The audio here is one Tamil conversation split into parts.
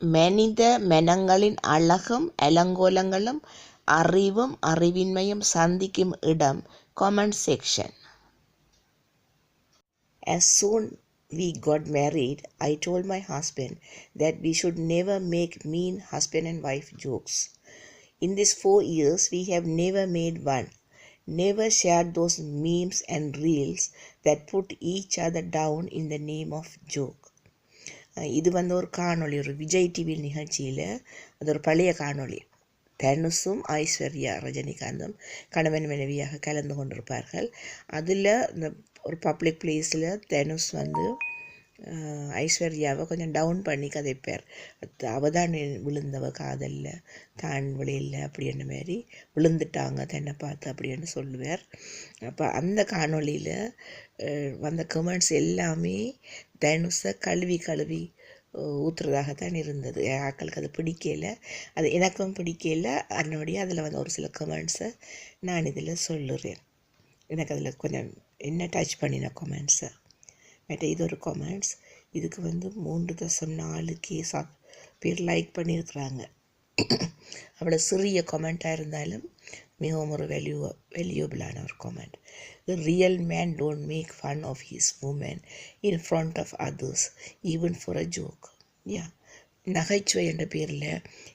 மனித மனங்களின் அழகும் அலங்கோலங்களும் அறிவும் அறிவின்மையும் சந்திக்கும் இடம் comment section as soon we got married i told my husband that we should never make mean husband and wife jokes in these 4 years we have never made one never shared those memes and reels that put each other down in the name of joke அஹ் இது வந்து ஒரு காணொளி ஒரு விஜய் டிவி நிகழ்ச்சியில் அது ஒரு பழைய காணொளி. தனுஷும் ஐஸ்வர்யா ரஜினிகாந்தும் கணவன் மனைவியாக கலந்து கொண்டிருப்பார்கள். அதில் இந்த ஒரு பப்ளிக் பிளேஸில் தனுஷ் வந்து ஐஸ்வர்யாவை கொஞ்சம் டவுன் பண்ணி கதைப்பார். அவள் தான் விழுந்தவ காதலில் தான் விளையில அப்படின்ற மாரி விழுந்துட்டாங்க தன்னை பார்த்து அப்படின்னு சொல்லுவார். அப்போ அந்த காணொளியில் வந்த கமெண்ட்ஸ் எல்லாமே தனுஷை கழுவி கழுவி ஊற்றுறதாகத்தான் இருந்தது. ஆக்களுக்கு அது பிடிக்கல. அது எனக்கும் பிடிக்கல. அதனுடைய அதில் வந்து ஒரு சில கமெண்ட்ஸை நான் இதில் சொல்லுறேன். எனக்கு அதில் கொஞ்சம் என்ன டச் பண்ணின கமெண்ட்ஸை மற்ற இது ஒரு கமெண்ட்ஸ் இதுக்கு வந்து மூன்று தசம் நாலு கேஸ் பேர் லைக் பண்ணியிருக்கிறாங்க அவ்வளோ சிறிய கமெண்ட்டாக இருந்தாலும் மிகவும் ஒரு வேல்யூ வேல்யூபிளான ஒரு comment real man don't make fun of his woman in front of others even for a joke யா நகைச்சுவை என்ற பேரில்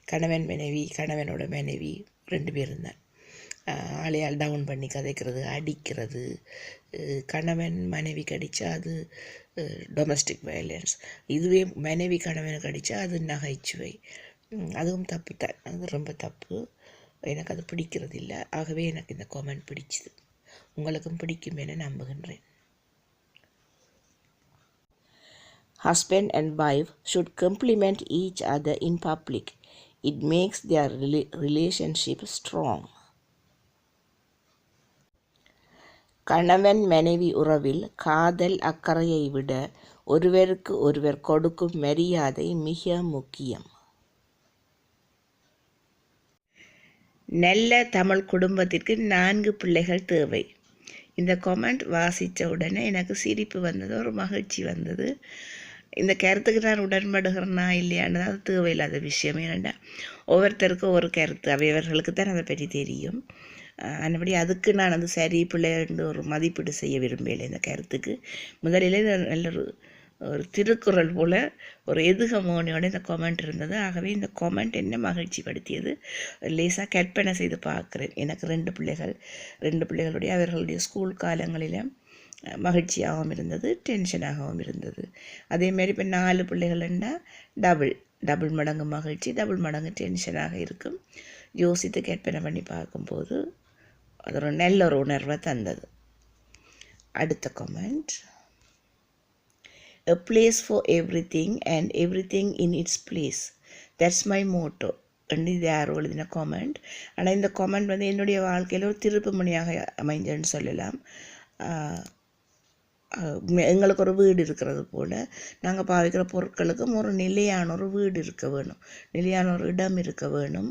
கணவன் மனைவி கணவனோட மனைவி ரெண்டு பேர் இருந்தான் ஆளையால் டவுன் பண்ணி கதைக்கிறது அடிக்கிறது கணவன் மனைவி கடித்தா அது டொமஸ்டிக் வயலன்ஸ் இதுவே மனைவி கணவன் கடித்தா அது நகைச்சுவை. அதுவும் தப்பு தான். அது ரொம்ப தப்பு. எனக்கு அது பிடிக்கிறது இல்லை. ஆகவே எனக்கு இந்த காமெண்ட் பிடிச்சது. உங்களுக்கும் பிடிக்கும் என நம்புகின்றேன். Husband and wife should compliment each other in public it makes their rela relationship strong கணவன் மனைவி உறவில் காதல் அக்கறையை விட ஒருவருக்கு ஒருவர் கொடுக்கும் மரியாதை மிக முக்கியம். நல்ல தமிழ் குடும்பத்திற்கு நான்கு பிள்ளைகள் தேவை. இந்த கமெண்ட் வாசித்த உடனே எனக்கு சிரிப்பு வந்தது ஒரு மகிழ்ச்சி வந்தது. இந்த கருத்துக்கு நான் உடன்படுகிறேனா இல்லையான்னு அது தேவையில்லாத விஷயம். ஏன்னா ஒவ்வொருத்தருக்கும் ஒரு கருத்து அவையவர்களுக்கு தான் அதை பற்றி தெரியும். அந்தபடி அதுக்கு நான் வந்து சரி பிள்ளைன்னு ஒரு மதிப்பீடு செய்ய விரும்பலை இந்த கருத்துக்கு. முதலிலே நல்ல ஒரு ஒரு திருக்குறள் போல் ஒரு எதுகமோனியோட இந்த கொமெண்ட் இருந்தது. ஆகவே இந்த கொமெண்ட் என்ன மகிழ்ச்சி படுத்தியது லேசாக கற்பனை செய்து பார்க்குறேன். எனக்கு ரெண்டு பிள்ளைகள் ரெண்டு பிள்ளைகளுடைய அவர்களுடைய ஸ்கூல் காலங்களில் மகிழ்ச்சியாகவும் இருந்தது டென்ஷனாகவும் இருந்தது. அதேமாரி இப்போ நாலு பிள்ளைகள்னா டபுள் டபுள் மடங்கு மகிழ்ச்சி டபுள் மடங்கு டென்ஷனாக இருக்கும். யோசித்து கற்பனை பண்ணி பார்க்கும்போது அது ஒரு நல்ல ஒரு உணர்வை தந்தது. அடுத்த comment a place for everything and everything in its place. That's my motto. என்று இது யாரோ எழுதின காமெண்ட் ஆனால் இந்த காமெண்ட் வந்து என்னுடைய வாழ்க்கையில் ஒரு திருப்பு மணியாக அமைஞ்சன்னு சொல்லலாம் எங்களுக்கு ஒரு வீடு இருக்கிறது போல். நாங்கள் பாவிக்கிற பொருட்களுக்கும் ஒரு நிலையான ஒரு வீடு இருக்க வேணும். நிலையான ஒரு இடம் இருக்க வேணும்.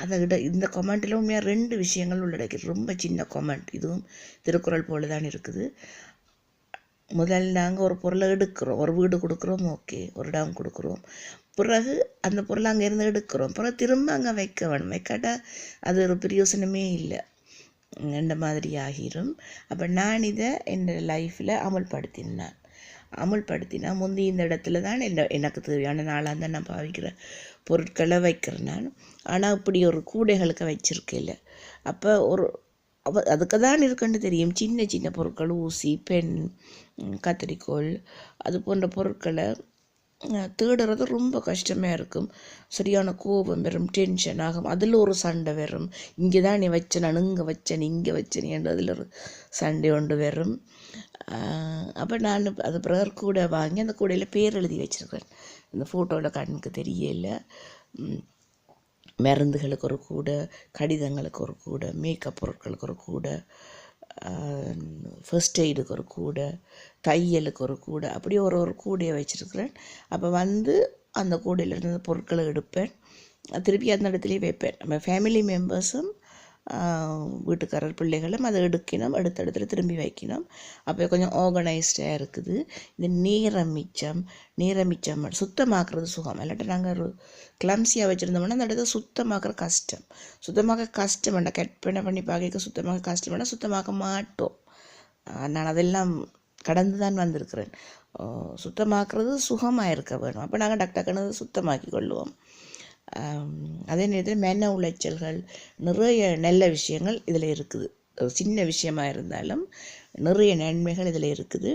அதை விட இந்த கொமெண்ட்டில் உண்மையாக ரெண்டு விஷயங்கள் உள்ளடக்கி ரொம்ப சின்ன கொமெண்ட் இதுவும் திருக்குறள் போல தான் இருக்குது. முதல் நாங்கள் ஒரு பொருளை எடுக்கிறோம். ஒரு வீடு கொடுக்குறோம். ஓகே. ஒரு இடம் கொடுக்குறோம். பிறகு அந்த பொருளை அங்கேருந்து எடுக்கிறோம். பிறகு திரும்ப அங்கே வைக்க வேணும். வைக்காட்டால் அது ஒரு பிரயோசனமே இல்லை. இந்த மாதிரி ஆகிரும். அப்போ நான் இதை என்னோடய லைஃப்பில் அமல்படுத்தினேன். அமுல்படுத்தினா முந்தி இந்த இடத்துல தான் என்ன எனக்கு தேவையான நாளாக தான் நான் பாவிக்கிற பொருட்களை வைக்கிறேன் நான். ஆனால் இப்படி ஒரு கூடைகளுக்கு வச்சிருக்கேன் அப்போ ஒரு அவ அதுக்கு தான் இருக்குன்னு தெரியும். சின்ன சின்ன பொருட்கள் ஊசி பென் கத்திரிக்கோள் அது போன்ற பொருட்களை தேடுறது ரொம்ப கஷ்டமாக இருக்கும். சரியான கோபம் வரும் டென்ஷன் ஆகும். அதில் ஒரு சண்டை வரும். இங்கே தான் நீ வச்ச நான் இங்கே வச்சேன் இங்கே வச்சேன் என்று அதில் ஒரு சண்டை ஒன்று வரும். அப்போ நான் அது பிறகு கூட வாங்கி அந்த கூடையில் பேர் எழுதி வச்சுருக்கேன். இந்த ஃபோட்டோவில் கண்ணுக்கு தெரியல. மருந்துகளுக்கு ஒரு கூடை கடிதங்களுக்கு ஒரு கூடை மேக்கப் பொருட்களுக்கு ஒரு கூடை ஃபர்ஸ்ட் எய்டுக்கு ஒரு கூடை தையலுக்கு ஒரு கூடை அப்படியே ஒரு ஒரு கூடையை வச்சுருக்கிறேன். அப்போ வந்து அந்த கூடையில் இருந்து பொருட்களை எடுப்பேன். திருப்பி அந்த இடத்துலையே வைப்பேன். நம்ம ஃபேமிலி மெம்பர்ஸும் வீட்டுக்காரர் பிள்ளைகளும் அதை எடுக்கணும் எடுத்த இடத்துல திரும்பி வைக்கணும் அப்போ கொஞ்சம் ஆர்கனைஸ்டாக இருக்குது இந்த நீரமிச்சம் மிச்சம் நீரம் மிச்சம் சுத்தமாக்குறது சுகம் இல்லாட்டி நாங்கள் ஒரு வச்சுருந்தோம்னா அந்த இடத்த சுத்தமாக்குற கஷ்டம் சுத்தமாக கஷ்டம் வேண்டாம் கற்பனை பண்ணி பார்க்க சுத்தமாக கஷ்டம் வேண்டாம் சுத்தமாக்க மாட்டோம் நான் அதெல்லாம் கடந்து தான் வந்திருக்கிறேன் சுத்தமாக்குறது சுகமாக இருக்க வேணும் அப்போ நாங்கள் டக் டக்குன்னு சுத்தமாக்கி கொள்ளுவோம் அதே நேரத்தில் மென உளைச்சல்கள் நிறைய நல்ல விஷயங்கள் இதில் இருக்குது. சின்ன விஷயமா இருந்தாலும் நிறைய நன்மைகள் இதில் இருக்குது.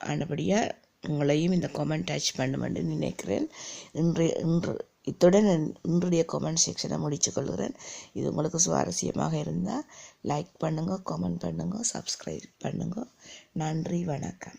ஆனபடியாக உங்களையும் இந்த கமெண்ட் டச் பண்ணுமென்று நினைக்கிறேன். இன்று இன்று இத்துடன் இன்றைய கமெண்ட் செக்ஷனை முடிச்சுக்கொள்கிறேன் இது உங்களுக்கு சுவாரஸ்யமாக இருந்தால் லைக் பண்ணுங்கள் கமெண்ட் பண்ணுங்கள் சப்ஸ்கிரைப் பண்ணுங்க. நன்றி வணக்கம்.